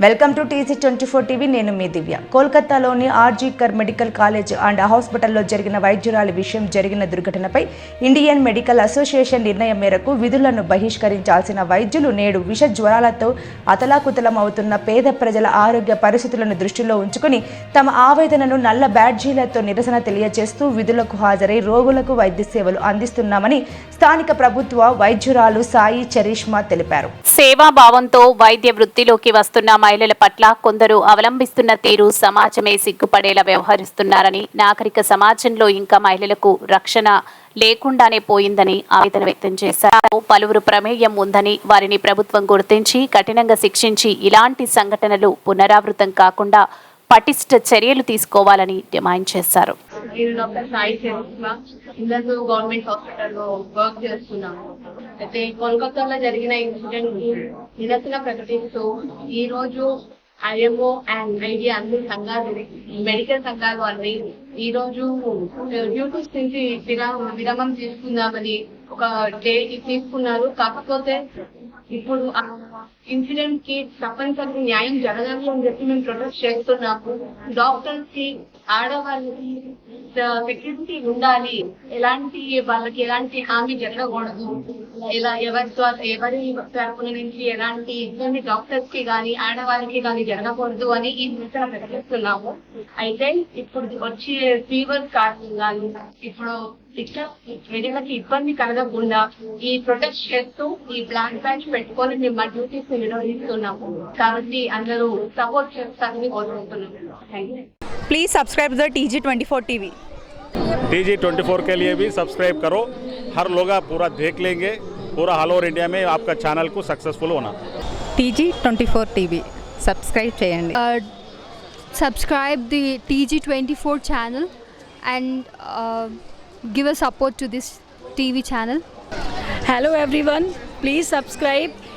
Welcome to TC twenty four TV నేను మీ దివ్య. కోల్కతాలోని ఆర్జీకర్ మెడికల్ కాలేజ్ అండ్ హాస్పిటల్లో జరిగిన వైద్యురాలి విషయం జరిగిన దుర్ఘటనపై ఇండియన్ మెడికల్ అసోసియేషన్ నిర్ణయం మేరకు విధులను బహిష్కరించాల్సిన వైద్యులు నేడు విష జ్వరాలతో అతలాకుతలం అవుతున్న పేద ప్రజల ఆరోగ్య పరిస్థితులను దృష్టిలో ఉంచుకుని తమ ఆవేదనను నల్ల బ్యాడ్జీలతో నిరసన తెలియజేస్తూ విధులకు హాజరై రోగులకు వైద్య సేవలు అందిస్తున్నామని స్థానిక ప్రభుత్వ వైద్యురాలు సాయి చరిష్మా తెలిపారు. సేవాభావంతో వైద్య వృత్తిలోకి వస్తున్న మహిళల పట్ల కొందరు అవలంబిస్తున్న తీరు సమాజమే సిగ్గుపడేలా వ్యవహరిస్తున్నారని నాగరిక సమాజంలో ఇంకా మహిళలకు రక్షణ లేకుండానే పోయిందని ఆవేదన వ్యక్తం చేశారు. పలువురు ప్రమేయం ఉందని వారిని ప్రభుత్వం గుర్తించి కఠినంగా శిక్షించి ఇలాంటి సంఘటనలు పునరావృతం కాకుండా పటిష్ట చర్యలు తీసుకోవాలని డిమాండ్ చేశారు. నేను డాక్టర్ సాయి చరిష్మా ఇందరూ గవర్నమెంట్ హాస్పిటల్లో వర్క్ చేస్తున్నాను. అయితే కోల్కతాలో జరిగిన ఇన్సిడెంట్ నిరసన ప్రకటిస్తూ ఈ రోజు ఐఎంఓ అండ్ ఐడి అన్ని సంఘాలు మెడికల్ సంఘాలు అన్ని ఈ రోజు డ్యూటీస్ నుంచి విరామం విరామం తీసుకుందామని ఒక డే తీసుకున్నారు. కాకపోతే ఇప్పుడు ఇన్సిడెంట్కి తప్పనిసరిగా న్యాయం జరగాలి అని చెప్పి మేము ప్రొటెస్ట్ చేస్తున్నాము. డాక్టర్స్కి ఆడవాళ్ళకి సెక్యూరిటీ ఉండాలి. ఎలాంటి వాళ్ళకి ఎలాంటి హామీ జరగకూడదు. ఇలా ఎవరి ద్వారా ఎవరి తరపున నుంచి ఎలాంటి ఇబ్బంది డాక్టర్స్కి కానీ ఆడవారికి కానీ జరగకూడదు అని ఈ నిరసన ప్రకటిస్తున్నాము అయితే ఇప్పుడు వచ్చే ఫీవర్ కారణంగా ఇప్పుడు ఇక్కడ ప్రజలకి ఇబ్బంది కలగకుండా ఈ ప్రొటెస్ట్ చేస్తూ ఈ బ్లాక్ బ్యాచ్ పెట్టుకొని మేము మా డ్యూటీస్ నిర్వహిస్తున్నాము కాబట్టి అందరూ సపోర్ట్ చేస్తారని కోరుకుంటున్నాము. Thank you Please subscribe the T G twenty four T V T G twenty four के लिए भी सब्सक्राइब करो हर लोग आप पूरा देख लेंगे पूरा ऑल ओवर इंडिया में आपका चैनल को सक्सेसफुल होना T G twenty four TV subscribe చేయండి uh, subscribe the TG24 channel and uh, give a support to this TV channel. Hello everyone,